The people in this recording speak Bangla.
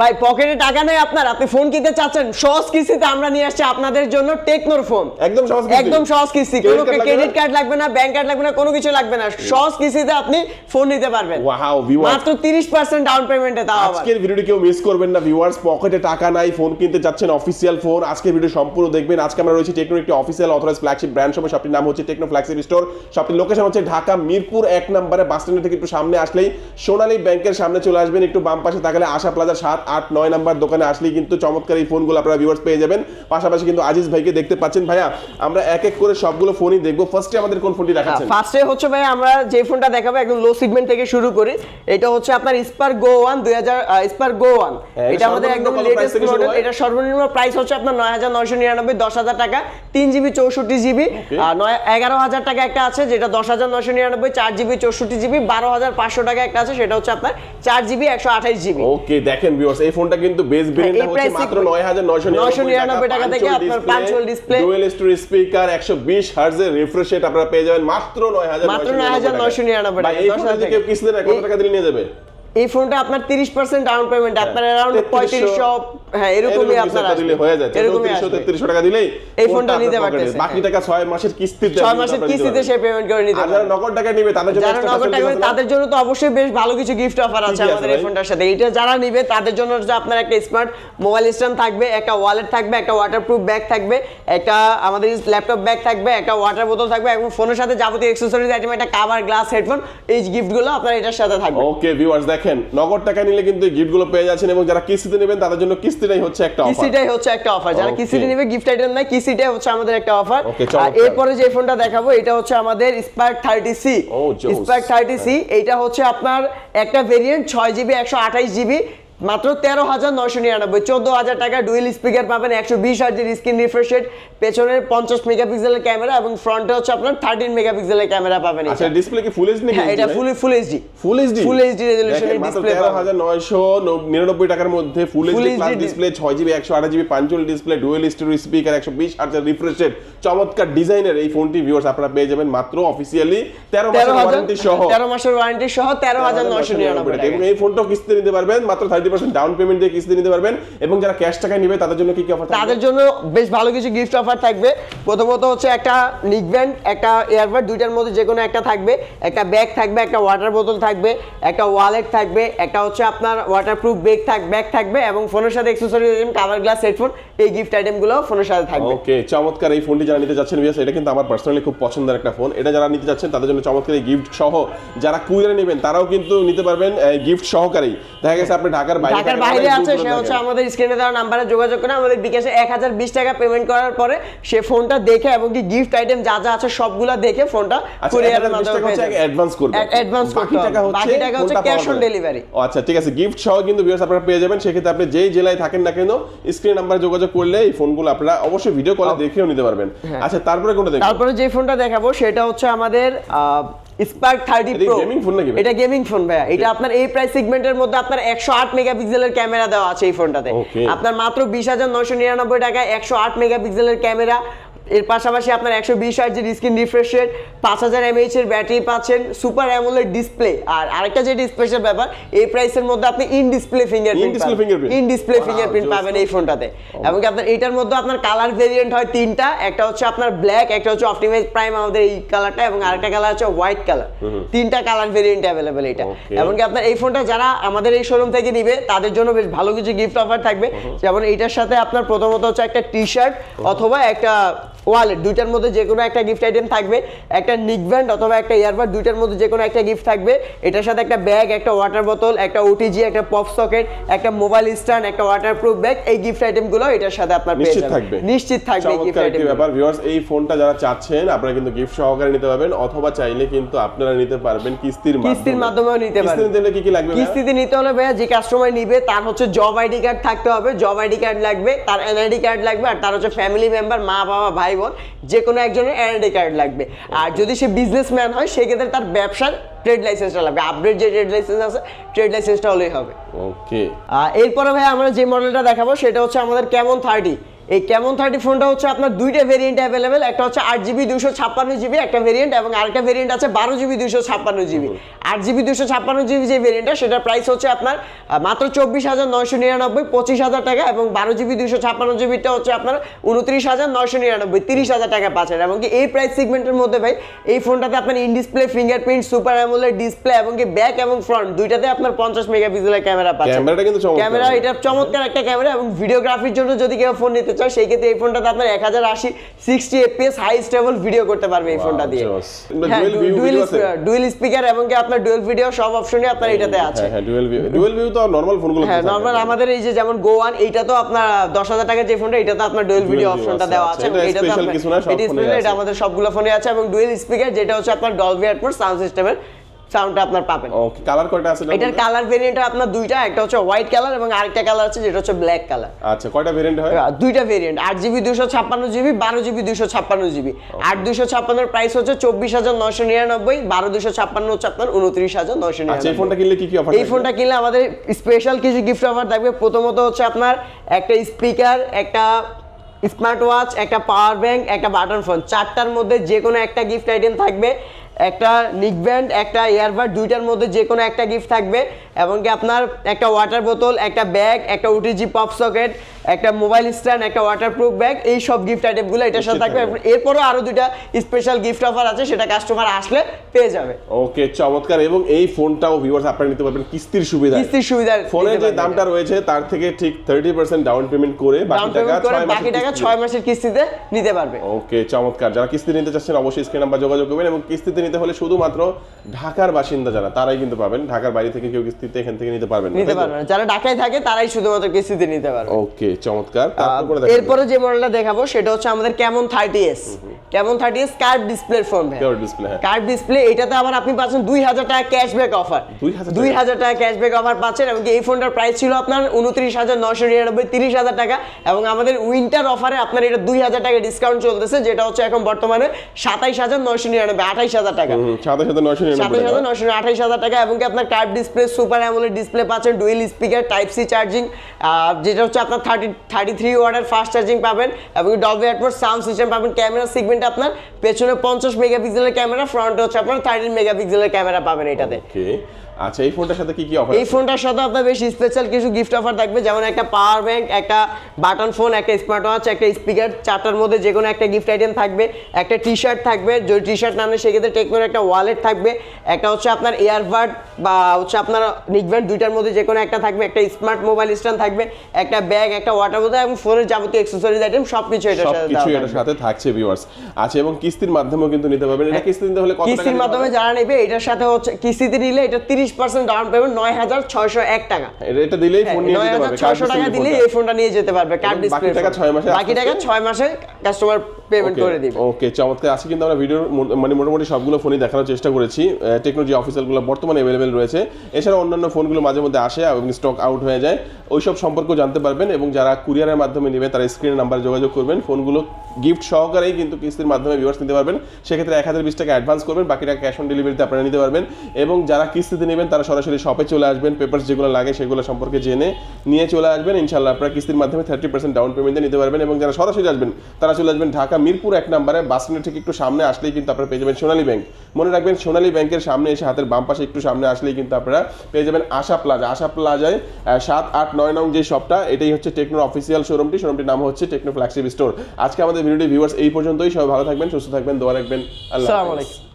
ভাই পকেটে টাকা নেই আপনার আপনি ফোন কিনতে চাচ্ছেন সহজ কিস্তিতে আমরা নিয়ে আসছি আপনাদের জন্য টেকনোর ফোন। একদম সহজ একদম সহজ কিস্তি। কোনো ক্রেডিট কার্ড লাগবে না ব্যাংক কার্ড লাগবে না কোনো কিছু লাগবে না। সহজ কিস্তিতে আপনি ফোন নিতে পারবেন। ওয়াও ভিউয়ার্স মাত্র 30% ডাউন পেমেন্টে আবার। আজকের ভিডিওটি কেউ মিস করবেন না ভিউয়ার্স পকেটে টাকা নাই ফোন কিনতে যাচ্ছেন অফিসিয়াল ফোন আজকের ভিডিও সম্পূর্ণ দেখবেন। আজকে আমরা রয়েছে টেকনোর একটি অফিসিয়াল অথরাইজ ফ্ল্যাগশিপ ব্র্যান্ড শপে শপটির নাম হচ্ছে টেকনো ফ্ল্যাগশিপ স্টোর শপটির লোকেশন হচ্ছে ঢাকা মিরপুর এক নম্বরে বাস স্ট্যান্ড থেকে একটু সামনে আসলেই সোনালী ব্যাংকের সামনে চলে আসবেন। একটু বাম পাশে তাকালে আশা প্লাজা সাত আট নয় নাম্বার দোকানে আসলেই কিন্তু চমৎকার এই ফোনগুলো আপনারা ভিউয়ার্স পেয়ে যাবেন। পাশাপাশি কিন্তু আজিজ ভাইকে দেখতে পাচ্ছেন। ভাইয়া আমরা এক এক করে সবগুলো ফোনই দেখব। ফার্স্টে আমাদের কোন ফোনটি দেখাচ্ছেন? ফার্স্টে হচ্ছে ভাই আমরা যে ফোনটা দেখাবো একদম লো সেগমেন্ট থেকে শুরু করি। এটা হচ্ছে আপনার স্পার গো ওয়ান দুই হাজার স্পার গো ওয়ান হ্যাঁ, এটা আমাদের একদম লেটেস্ট মডেল এটা সর্বনিম্ন প্রাইস হচ্ছে আপনার নয় হাজার নয়শো নিরানব্বই দশ হাজার টাকা তিন জিবি চৌষট্টি জিবি। আর নয় এগারো হাজার টাকা একটা আছে যেটা দশ হাজার নয়শো নিরানব্বই চার জিবি চৌষট্টি জিবি বারো হাজার পাঁচশো টাকা একটা আছে সেটা হচ্ছে আপনার চার জিবি একশো আঠাইশ জিবি। ওকে দেখেন ভিউয়ার্স এই ফোনটা কিন্তু বেস ভেরিয়েন্ট হচ্ছে মাত্র 9999 টাকা থেকে আপনার পাঁচশোল display dual stereo speaker 120 hertz এর রিফ্রেশ রেট আপনারা পেয়ে যাবেন মাত্র 9999 মাত্র 9999 টাকা, এই 10,000 ফোনে যদি কেউ কিস্তি কত টাকা। দিলে নিয়ে যাবে? এই ফোনটা আপনার তিরিশ পার্সেন্ট ডাউন পেমেন্ট আপনার 3300 পঁয়ত্রিশশো হ্যাঁ এরকমই এরকম আপনার দিলে হয়ে এরকমই 3300 আসবে। 3300 টাকা দিলেই এই ফোনটা নিতে। পারতেছে, বাকি। টাকা 6 মাসের কিস্তিতে ছয় আপনি মাসের কিস্তিতে সে পেমেন্ট করে নিতে যারা নগদ টাকা নিবে তাদের জন্য যারা নগদ টাকা আছে না? তাদের জন্য তো অবশ্যই বেশ ভালো কিছু গিফট অফার আছে আমাদের এই ফোনটার সাথে এটা যারা নিবে তাদের জন্য হচ্ছে আপনার একটা স্মার্ট মোবাইল স্ট্যান্ড থাকবে একটা ওয়ালেট থাকবে একটা ওয়াটারপ্রুফ ব্যাগ থাকবে একটা আমাদের ল্যাপটপ ব্যাগ থাকবে একটা ওয়াটার বোতল থাকবে এবং ফোনের সাথে যাবতীয় অ্যাক্সেসরিজ আইটেম একটা কাভার গ্লাস হেডফোন এই গিফটগুলো আপনার এটার সাথে থাকবে ওকে ভিউয়ার্স দেখেন নগদ টাকা নিলে কিন্তু গিফটগুলো পেয়ে যাচ্ছেন এবং যারা কিস্তিতে নেবেন তাদের জন্য কিস্তিটাই হচ্ছে একটা অফার কিস্তিটাই হচ্ছে একটা অফার যারা Okay. নেবে গিফট আইটেম নাই কিস্তিটাই হচ্ছে আমাদের একটা অফার আর এরপরে যে ফোনটা দেখাবো এটা হচ্ছে আমাদের স্পার্ক থার্টি সি Oh, জোস। স্পার্ক থার্টি সি এইটা হচ্ছে আপনার একটা ভেরিয়েন্ট ছয় জিবি একশো আঠাইশ জিবি মাত্র তেরো হাজার নয়শো নিরানব্বই চোদ্দ হাজার টাকা ডুয়েল স্পিকার পাবেন একশো বিশ হাজার স্ক্রিন রিফ্রেশ রেট পেছনের পঞ্চাশ মেগাপিক্সেলের ক্যামেরা এবং ফ্রন্টে হচ্ছে আপনার থার্টিন মেগাপিক্সেলের ক্যামেরা পাবেন আচ্ছা ডিসপ্লে কি ফুল এইচডি হ্যাঁ এটা full full HD full HD এর display পাবেন। 13999 টাকার মধ্যে full HD plus HD display 6GB 128GB punctual display dual stereo speaker 120 hertz refresh rate চমৎকার ডিজাইনের এই ফোনটি ভিউয়ার্স আপনারা পেয়ে যাবেন মাত্র অফিসিয়ালি 13 তেরো মাসের ওয়ারেন্টি সহ। তেরো মাসের ওয়ারেন্টি সহ তেরো হাজার নয়শো নিরানব্বই টাকা। এবং এই ফোনটাও কিস্তিতে নিতে পারবেন মাত্র 30% ডাউন পেমেন্ট দিয়ে কিস্তিতে নিতে পারবেন এবং যারা ক্যাশ টাকায় নেবে তাদের জন্য কি কি অফার তাদের জন্য বেশ ভালো কিছু গিফট অফার থাকবে। প্রথমত হচ্ছে একটা একটা এয়ারবাড দুইটার মধ্যে যে কোনো একটা থাকবে। একটা ব্যাগ থাকবে একটা ওয়াটার বোতল থাকবে একটা ওয়ালেট থাকবে একটা হচ্ছে আপনার ওয়াটারপ্রুফ ব্যাগ থাক ব্যাগ থাকবে এবং ফোনের সাথে অ্যাক্সেসরিজ কাভার গ্লাস হেডফোন এই গিফট আইটেমগুলো ফোনের সাথে থাকবে। ওকে চমৎকার এই ফোনটি যারা নিতে যাচ্ছেন বিয়াস এটা কিন্তু আমার পার্সোনালি খুব পছন্দের একটা ফোন এটা যারা নিতে যাচ্ছেন তাদের জন্য চমৎকার এই গিফট সহ যারা কুরিয়ারে নেবেন তারাও কিন্তু নিতে পারবেন গিফট সহকারী দেখা গেছে আপনি ঢাকার বাইরে ঢাকার বাইরে আছে সে হচ্ছে আমাদের স্ক্রিনে দেওয়া নাম্বারে যোগাযোগ করে আমাদের বিকাশে এক হাজার বিশ টাকা পেমেন্ট করার পরে সে ফোনটা দেখে এবং কি গিফট আইটেম যা যা আছে সবগুলা দেখে ফোনটা কুরিয়ারের মাধ্যমে। অ্যাডভান্স করবে করতে টাকা হচ্ছে বাকি টাকা হচ্ছে পরে। delivery। ও আচ্ছা ঠিক আছে গিফট সহ কিন্তু ভিউয়ার্স আপনারা পেয়ে যাবেন সেক্ষেত্রে আপনি যেই জেলায় থাকেন না কেন স্ক্রিন নাম্বারে যোগাযোগ করলে এই ফোনগুলো আপনারা অবশ্যই ভিডিও কলে দেখেও নিতে পারবেন আচ্ছা তারপরে কোনটা দেখবেন তারপরে যে ফোনটা দেখাবো সেটা হচ্ছে আমাদের স্পার্ক থার্টি প্রো? এটা গেমিং ফোন ভাইয়া এটা আপনার এই প্রাইস সেগমেন্টের মধ্যে আপনার একশো আট মেগাপিক্সেলের ক্যামেরা দেওয়া আছে এই ফোনটাতে. আপনার মাত্র বিশ হাজার নয়শো নিরানব্বই টাকায় একশো আট মেগাপিক্সেলের ক্যামেরা এর পাশাপাশি আপনার একশো বিশ হার্জের স্ক্রিন রিফ্রেশ রেট পাঁচ হাজার এমএইচ এর ব্যাটারি পাচ্ছেন সুপার অ্যামোলেড ডিসপ্লে। আর আরেকটা যেটি স্পেশাল ব্যাপার এই প্রাইসের মধ্যে আপনি in display fingerprint in display fingerprint. পাবেন এই ফোনটাতে। এবং আপনার এটার মধ্যে আপনার কালার ভেরিয়েন্ট হয় তিনটা একটা হচ্ছে আপনার ব্ল্যাক একটা হচ্ছে অপটিমাইজ প্রাইম আমাদের এই কালারটা এবং আরেকটা কালার হচ্ছে হোয়াইট কালার। তিনটা কালার ভেরিয়েন্ট অ্যাভেলেবেল এটা Okay. এবং কি আপনার এই ফোনটা যারা আমাদের এই শোরুম থেকে নিবে তাদের জন্য বেশ ভালো কিছু গিফট অফার থাকবে। যেমন এইটার সাথে আপনার প্রথমত হচ্ছে একটা টি শার্ট অথবা একটা ওয়ালেট দুইটার মধ্যে যে কোনো একটা গিফট আইটেম থাকবে একটা নিক ব্যান্ড অথবা একটা ইয়ারবাড দুইটার মধ্যে যে কোনো একটা গিফট থাকবে এটার সাথে একটা ব্যাগ একটা ওয়াটার বোতল একটা ওটিজি একটা পপ সকেট একটা মোবাইল স্ট্যান্ড একটা ওয়াটারপ্রুফ ব্যাগ এই গিফট আইটেমগুলো এটার সাথে আপনার পেয়ে যাবেন। থাকবে নিশ্চিত থাকবে এই গিফট আইটেম ব্যাপার ভিউয়ার্স এই ফোনটা যারা চাচ্ছেন আপনারা কিন্তু গিফট সহকারে নিতে পারবেন অথবা চাইলে কিন্তু আপনারা নিতে পারবেন কিস্তির মাধ্যমে কিস্তির মাধ্যমেও নিতে পারবেন। কিস্তিতে নিলে কি কি লাগবে? কিস্তিতে নিতে হলে ভাইয়া যে কাস্টমার নিবে তার হচ্ছে জব আইডি কার্ড থাকতে হবে জব আইডি কার্ড লাগবে তার এনআইডি কার্ড লাগবে আর তার হচ্ছে ফ্যামিলি মেম্বার মা বাবা ভাই বোন যে কোনো একজনের এনআইডি কার্ড লাগবে। আর যদি সে বিজনেসম্যান হয় সেক্ষেত্রে তার ব্যবসার ট্রেড লাইসেন্সটা লাগবে। আপডেট যে ট্রেড লাইসেন্স আছে ট্রেড লাইসেন্সটা হলেই হবে। ওকে আর এরপরে ভাই আমরা যে মডেলটা দেখাবো সেটা হচ্ছে আমাদের কেমন থার্টি এই কেমন থার্টি ফোনটা হচ্ছে আপনার দুইটা ভেরিয়েন্ট অ্যাভেলেবেল একটা হচ্ছে আট জিবি দুশো ছাপ্পান্ন জিবি একটা ভেরিয়েন্ট এবং আরেকটা ভেরিয়েন্ট আছে বারো জিবি দুশো ছাপ্পান্ন জিবি আট জিবি দুশো ছাপ্পান্ন জিবি যে ভেরিয়েন্টটা সেটার প্রাইস হচ্ছে আপনার মাত্র চব্বিশ হাজার নয়শো নিরানব্বই পঁচিশ হাজার টাকা এবং বারো জিবি দুশো ছাপ্পান্ন জিবিটা হচ্ছে আপনার উনত্রিশ হাজার নয়শো নিরানব্বই তিরিশ হাজার টাকা পাচ্ছেন। এবং কি এই প্রাইস সেগমেন্টের মধ্যে ভাই এই ফোনটাতে আপনার in display fingerprint super AMOLED display এবং কি ব্যাক এবং ফ্রন্ট দুইটাতে আপনার পঞ্চাশ মেগাপিক্সেলের ক্যামেরা পাচ্ছেন। ক্যামেরাটা কিন্তু। ক্যামেরা এটা চমৎকার একটা ক্যামেরা এবং ভিডিওগ্রাফির জন্য যদি কেউ ফোন নিতে চায় সেই ক্ষেত্রে এই ফোনটাতে আপনার এক হাজার আশি sixty FPS high stable video করতে পারবে এই ফোনটা দিয়ে। হ্যাঁ ডুয়েল? ডুয়েল স্পিকার এবং কি আপনার ডুয়েল ভিডিও সব অপশনই আপনার এটাতে আছে হ্যাঁ হ্যাঁ ডুয়েল ভিউ ডুয়েল ভিউ তো নরমাল ফোনগুলো হ্যাঁ নর্মাল আমাদের এই যে যেমন গো ওয়ান এইটা তো আপনার দশ হাজার টাকার যে ফোনটা এটা তো আপনার ডুয়েল ভিডিও অপশনটা দেওয়া আচ্ছা, আছে এটা আছে। এটা আমাদের সবগুলো ফোনে আছে এবং ডুয়েল স্পিকার যেটা হচ্ছে আপনার ডলবি অ্যাটমোস সাউন্ড সিস্টেমের সাউন্ডটা আপনার পাবেন। ওকে কালার কয়টা আছে এটার কালার ভেরিয়েন্ট আপনার দুইটা একটা হচ্ছে হোয়াইট কালার এবং আরেকটা কালার আছে যেটা হচ্ছে ব্ল্যাক কালার আচ্ছা কয়টা ভেরিয়েন্ট হয়? দুইটা ভেরিয়েন্ট ছাপ্পান্নর প্রাইস হচ্ছে চব্বিশ হাজার নয়শো নিরানব্বই বারো দুশো ছাপ্পান্ন হচ্ছে আপনার উনত্রিশ হাজার নয়শো আচ্ছা এই ফোনটা কিনলে কি কি অফার এই ফোনটা কিনলে আমাদের স্পেশাল কিছু গিফট অফার থাকবে। প্রথমত হচ্ছে আপনার একটা স্পিকার একটা স্মার্ট ওয়াচ একটা পাওয়ার ব্যাংক একটা বাটন ফোন চারটার মধ্যে যে কোনো একটা গিফট আইটেম থাকবে। একটা নিকব্যান্ড একটা ইয়ারবাড দুইটার মধ্যে যে কোনো একটা গিফট থাকবে। এবং কি আপনার একটা ওয়াটার বোতল একটা ব্যাগ একটা ওটিজি পপ সকেট একটা মোবাইল স্ট্যান্ড একটা ওয়াটারপ্রুফ ব্যাগ এই সব গিফট আইটেমগুলো এটার সাথে থাকবে। এরপরও আরও দুইটা স্পেশাল গিফট অফার আছে সেটা কাস্টমার আসলে পেয়ে যাবে। ওকে চমৎকার। এবং এই ফোনটাও ভিউয়ার্স আপনারা নিতে পারবেন কিস্তির সুবিধা কিস্তির সুবিধা ফোনের যে দামটা রয়েছে তার থেকে ঠিক থার্টি পার্সেন্ট ডাউন পেমেন্ট করে বাকি টাকা পেমেন্ট করে ছয় মাসের বাকি টাকা কিস্তি। ছয় মাসের কিস্তিতে নিতে পারবে। ওকে চমৎকার। যারা কিস্তি নিতে চাচ্ছেন অবশ্যই স্ক্রিন নাম্বার যোগাযোগ করবেন এবং কিস্তিতে নিতে হলে শুধুমাত্র ঢাকার বাসিন্দা যারা তারাই কিন্তু পাবেন। ঢাকার বাইরে থেকে কেউ কিস্তিতে এখান থেকে নিতে পারবেন নিতে তাই তো? পারবে না। যারা ঢাকায় থাকে তারাই শুধুমাত্র কিস্তিতে নিতে পারবে। ওকে চমৎকার। তারপর। এরপরে যে মডেলটা দেখাবো সেটা হচ্ছে আমাদের Camon thirty S Camon thirty S curved display phone. Curved display এটাতে আবার আপনি পাচ্ছেন দুই হাজার টাকা ক্যাশব্যাক অফার দুই হাজার টাকা? ক্যাশব্যাক অফার পাচ্ছেন এবং এই ফোনটার প্রাইস ছিল আপনার উনত্রিশ হাজার নশো নিরানব্বই তিরিশ হাজার টাকা এবং আমাদের উইন্টার অফারে আপনার এটা দুই হাজার টাকা ডিসকাউন্ট চলতেছে যেটা হচ্ছে এখন বর্তমানে সাতাইশ হাজার নশো নিরানব্বই আঠাইশ হাজার টাকা। সাথে নয়শো নিরানব্বই সাতাশ হাজার নশো আঠাইশ হাজার টাকা এবং কি আপনার curved display super AMOLED display পাচ্ছেন dual speaker type C charging যেটা হচ্ছে আপনার থার্টি থার্টি থ্রি ওয়ার্ডের ফাস্ট চার্জিং পাবেন এবং ডলবি অ্যাটমোস সাউন্ড সিস্টেম পাবেন ক্যামেরা সিগমেন্ট আপনার পেছনে পঞ্চাশ মেগাপিক্সেলের ক্যামেরা ফ্রন্টে হচ্ছে আপনার থার্টিন মেগাপিক্সেলের ক্যামেরা পাবেন এটাতে। আচ্ছা এই ফোনটার সাথে কি কি অফার এই ফোনটার সাথে আপনার বেশ স্পেশাল কিছু গিফট অফার থাকবে যেমন একটা পাওয়ার ব্যাংক একটা বাটন ফোন একটা স্মার্ট ওয়াচ একটা স্পিকার চারটার মধ্যে যে কোনো একটা গিফট আইটেম থাকবে একটা টি শার্ট থাকবে যদি টি শার্ট না নেয় সেক্ষেত্রে টেকনোর একটা ওয়ালেট থাকবে একটা হচ্ছে আপনার এয়ারবাড বা হচ্ছে আপনার নিকব্যান্ড দুইটার মধ্যে যে কোনো একটা থাকবে একটা স্মার্ট মোবাইল স্ট্যান্ড থাকবে একটা ব্যাগ একটা ওয়াটার বোতল এবং ফোনের যাবতীয় অ্যাক্সেসরিজ আইটেম সব কিছু এটার সাথে দেওয়া এটার সাথে থাকছে ভিউয়ার্স আচ্ছা এবং কিস্তির মাধ্যমেও কিন্তু নিতে পারবেন। এটা কিস্তি নিতে হলে কত কিস্তির মাধ্যমে যারা নেবে এটার সাথে হচ্ছে কিস্তিতে নিলে এটা তিরিশ পার্সেন্ট ডাউন পেমেন্ট নয় হাজার ছয়শো এক টাকা। এটা- দিলেই ফোন নিয়ে হাজার ছয়শো টাকা দিলে এই ফোনটা নিয়ে যেতে পারবে কার্ড ডিসপ্লে টাকা ছয় মাসে বাকি টাকা ছয় মাসে কাস্টমার পেমেন্ট করে দিবে। ওকে চমৎকার। আজকে কিন্তু আমরা ভিডিওর মো- মানে মোটামুটি সবগুলো ফোনই দেখানোর চেষ্টা করেছি। টেকনোলজি অফিসিয়ালগুলো বর্তমানে অ্যাভেলেবেল রয়েছে। এছাড়া অন্যান্য ফোনগুলো মাঝে মধ্যে আসে এবং স্টক আউট হয়ে যায়। ওইসব সম্পর্কেও জানতে পারবেন এবং যারা কুরিয়ারের মাধ্যমে নেবে তারা স্ক্রিনের নাম্বারে যোগাযোগ করবেন। ফোনগুলো গিফট সহকারেই কিন্তু কিস্তির মাধ্যমে ভিউয়ার্স নিতে পারবেন। সেক্ষেত্রে এক হাজার বিশ টাকা অ্যাডভান্স করবেন বাকি টাকা ক্যাশ অন ডেলিভারিতে আপনারা নিতে পারবেন। এবং যারা কিস্তিতে নেবেন তারা সরাসরি শপে চলে আসবেন পেপারস যেগুলো লাগে সেগুলো সম্পর্কে জেনে নিয়ে চলে আসবেন। ইনশাল্লাহ আপনারা কিস্তির মাধ্যমে থার্টি পার্সেন্ট ডাউন পেমেন্টে নিতে পারবেন এবং যারা সরাসরি আসবেন, তারা চলে আসবেন ঢাকা মিরপুর এক নম্বরে। বাস স্ট্যান্ডের ঠিক একটু সামনে আসলেই কিন্তু আপনারা পেয়ে যাবেন সোনালী ব্যাংক। মনে রাখবেন, সোনালী ব্যাংকের সামনে এসে হাতের বাম পাশে একটু সামনে আসলেই কিন্তু আপনারা পেয়ে যাবেন আশা প্লাজা। আশা প্লাজায় সাত, আট, নয় নং যে শপটা এটাই হচ্ছে টেকনোর অফিসিয়াল শোরুমটি শোরুমটির নাম হচ্ছে টেকনো ফ্ল্যাগশিপ স্টোর আজকে আমাদের ভিডিওটি ভিউয়ার্স এই পর্যন্তই। সবাই ভালো থাকবেন, সুস্থ থাকবেন, দোয়া রাখবেন। আল্লাহ আলাইকুম।